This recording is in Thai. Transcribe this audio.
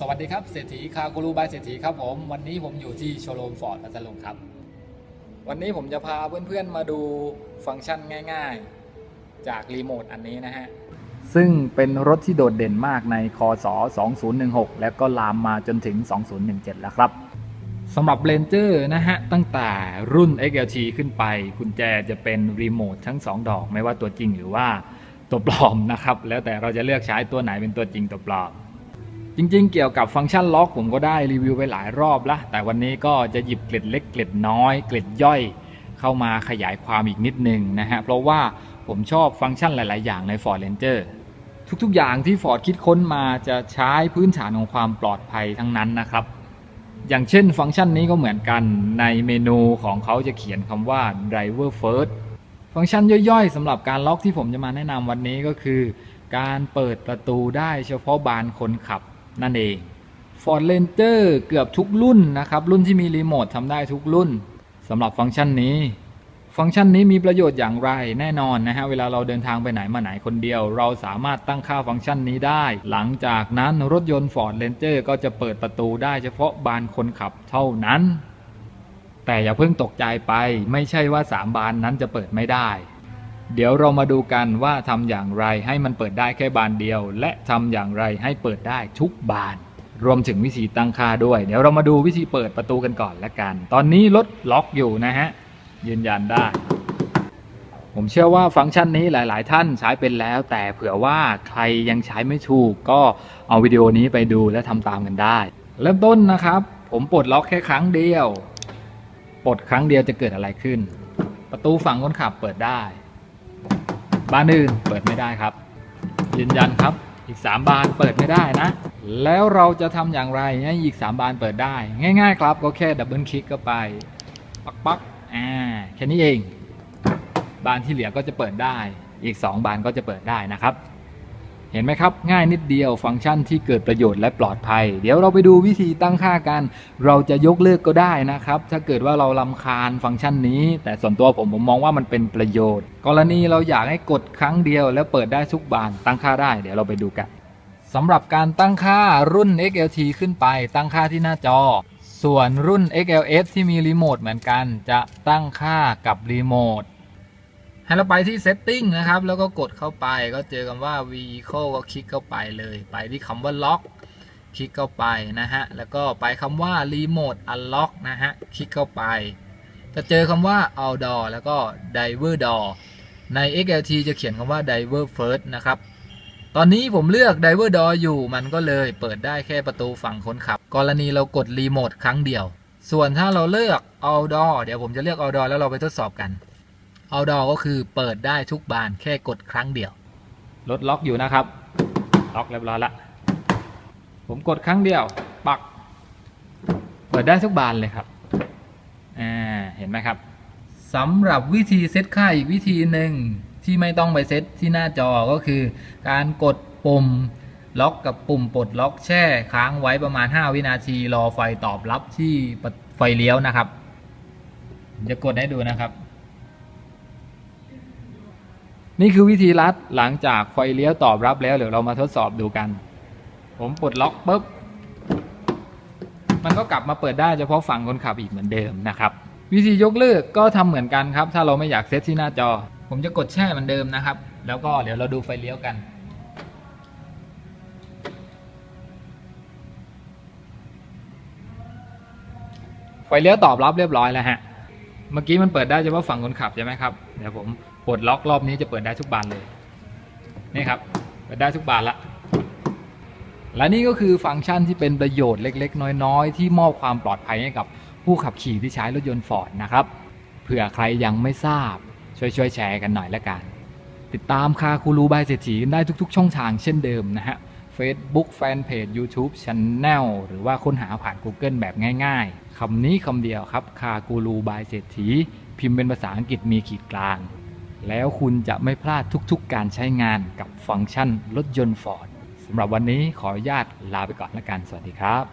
สวัสดีครับเศรษฐีคากูรูบายเศรษฐีครับผมวันนี้ผมอยู่ที่โชว์รูมฟอร์ดพัทลุงครับ วันนี้ผมจะพาเพื่อนๆมาดูฟังก์ชันง่ายๆ จากรีโมทอันนี้นะฮะ ซึ่งเป็นรถที่โดดเด่นมากในคศ2016 แล้วก็ลามมาจนถึง 2017 แล้วครับสำหรับ Ranger นะฮะ ตั้งแต่รุ่น XLT ขึ้นไปกุญแจจะเป็นรีโมททั้ง 2 ดอก ไม่ว่าตัวจริงหรือว่าตัวปลอมนะครับ แล้วแต่เราจะเลือกใช้ตัวไหนเป็นตัวจริงตัวปลอม จริงๆ เกี่ยวกับฟังก์ชันล็อกผมก็ได้รีวิวไปหลายรอบล้วแต่วันนี้ก็จะหยิบเกล็ดเล็กเกล็ดน้อย เกล็ดย่อย เข้ามาขยายความอีกนิดนึงนะฮะ เพราะว่าผมชอบฟังก์ชันหลาย ๆ อย่างใน Ford Ranger ทุกๆ อย่างที่ Ford คิดค้นมาจะใช้พื้นฐานของความปลอดภัยทั้งนั้นนะครับ อย่างเช่นฟังก์ชันนี้ก็เหมือนกันในเมนูของเขาจะเขียนคำว่า driver first ฟังก์ชันย่อยๆสำหรับการล็อกที่ผมจะมาแนะนำวันนี้ก็คือ การเปิดประตูได้เฉพาะบานคนขับ นั่นเอง Ford Ranger เกือบทุกรุ่นนะครับ รุ่นที่มีรีโมททำได้ทุกรุ่นสำหรับฟังก์ชันนี้ ฟังก์ชันนี้มีประโยชน์อย่างไรแน่นอนนะฮะเวลาเราเดินทางไปไหนมาไหนคนเดียว เราสามารถตั้งค่าฟังก์ชันนี้ได้ หลังจากนั้นรถยนต์ Ford Ranger ก็จะเปิดประตูได้เฉพาะบานคนขับเท่านั้น แต่อย่าเพิ่งตกใจไป ไม่ใช่ว่า 3 บานนั้นจะเปิดไม่ได้ เดี๋ยวเรามาดูกันว่าทำอย่างไรให้มันเปิดได้แค่บานเดียว และทำอย่างไรให้เปิดได้ทุกบาน รวมถึงวิธีตั้งค่าด้วย เดี๋ยวเรามาดูวิธีเปิดประตูกันก่อนละกัน ตอนนี้รถล็อกอยู่นะฮะยืนยันได้ ผมเชื่อว่าฟังก์ชันนี้หลาย ๆ ท่านใช้เป็นแล้ว แต่เผื่อว่าใครยังใช้ไม่ถูก ก็เอาวิดีโอนี้ไปดูและทำตามกันได้ เริ่มต้นนะครับ ผมปลดล็อกแค่ครั้งเดียว ปลดครั้งเดียวจะเกิดอะไรขึ้น ประตูฝั่งคนขับเปิดได้ บานอื่นเปิดไม่ได้ครับ ยืนยันครับอีก 3 บานเปิดไม่ได้นะ แล้วเราจะทำอย่างไรให้อีก 3 บานเปิดได้ ง่ายๆครับก็แค่ดับเบิลคลิกเข้าไปปักปักอ่าแค่นี้เอง บานที่เหลือก็จะเปิดได้ อีก 2 บานก็จะเปิดได้นะครับ เห็นไหมครับ ง่ายนิดเดียวฟังก์ชันที่เกิดประโยชน์และปลอดภัย เดี๋ยวเราไปดูวิธีตั้งค่ากัน เราจะยกเลิกก็ได้นะครับ ถ้าเกิดว่าเราลำคาญฟังก์ชันนี้ แต่ส่วนตัวผมผมมองว่ามันเป็นประโยชน์ กรณีเราอยากให้กดครั้งเดียว แล้วเปิดได้ทุกบานตั้งค่าได้ เดี๋ยวเราไปดูกันสำหรับการตั้งค่ารุ่น XLT ขึ้นไป ตั้งค่าที่หน้าจอ ส่วนรุ่น XLS ที่มีรีโมทเหมือนกัน จะตั้งค่ากับรีโมท ให้เราไปที่ setting นะครับ แล้วก็กดเข้าไปก็เจอคำว่า vehicle ก็คลิกเข้าไปเลย ไปที่คำว่า lock คลิกเข้าไปนะฮะ แล้วก็ไปคำว่า remote unlock นะฮะ คลิกเข้าไป จะเจอคำว่า outdoor แล้วก็ diver door ใน XLT จะเขียนคำว่า diver first นะครับ ตอนนี้ผมเลือก diver door อยู่ มันก็เลยเปิดได้แค่ประตูฝั่งคนขับ กรณีเรากด remote ครั้งเดียว ส่วนถ้าเราเลือก outdoor เดี๋ยวผมจะเลือก outdoor แล้วเราไปทดสอบกัน outdoor ก็คือเปิดได้ทุกบานแค่กดครั้งเดียว รถล็อกอยู่นะครับ ล็อกเรียบร้อยละ ผมกดครั้งเดียว ปัก เปิดได้ทุกบานเลยครับ อ่า เห็นไหมครับสำหรับวิธีเซตค่าอีกวิธีหนึ่งที่ไม่ต้องไปเซตที่หน้าจอก็คือ การกดปุ่มล็อกกับปุ่มปลดล็อกแช่ค้างไว้ประมาณ 5 วินาที รอไฟตอบรับที่ไฟเลี้ยวนะครับ จะกดให้ดูนะครับ นี่คือวิธีรัดหลังจากไฟเลี้ยวตอบรับแล้วเดี๋ยวเรามาทดสอบดูกัน ผมปลดล็อกปุ๊บ มันก็กลับมาเปิดได้เฉพาะฝั่งคนขับอีกเหมือนเดิมนะครับ วิธียกเลิกก็ทำเหมือนกันครับ ถ้าเราไม่อยากเซตที่หน้าจอ ผมจะกดแช่เหมือนเดิมนะครับ แล้วก็เดี๋ยวเราดูไฟเลี้ยวกันไฟเลี้ยวตอบรับเรียบร้อยแล้วฮะ เมื่อกี้มันเปิดได้เฉพาะฝั่งคนขับใช่ไหมครับ เดี๋ยวผม ปลดล็อกรอบนี้จะเปิดได้ทุกบานเลยนี่ครับเปิดได้ทุกบานละและนี่ก็คือฟังก์ชันที่เป็นประโยชน์เล็ก ๆ น้อยๆ ที่มอบความปลอดภัยให้กับผู้ขับขี่ที่ใช้รถยนต์ฟอร์ดนะครับเผื่อใครยังไม่ทราบ ช่วยๆแชร์กันหน่อยละกัน ติดตามคาคูรูบายเศรษฐีกันได้ทุก ๆ ช่องทางเช่นเดิมนะฮะ Facebook Fanpage YouTube Channel หรือว่าค้นหาผ่าน Google แบบง่ายๆคำนี้คำเดียวครับคากูรูบายเศรษฐีพิมพ์เป็นภาษาอังกฤษมีขีดกลาง แล้วคุณจะไม่พลาดทุกๆการใช้งานกับฟังก์ชันรถยนต์ Ford สำหรับวันนี้ขออนุญาตลาไปก่อนละกัน สวัสดีครับ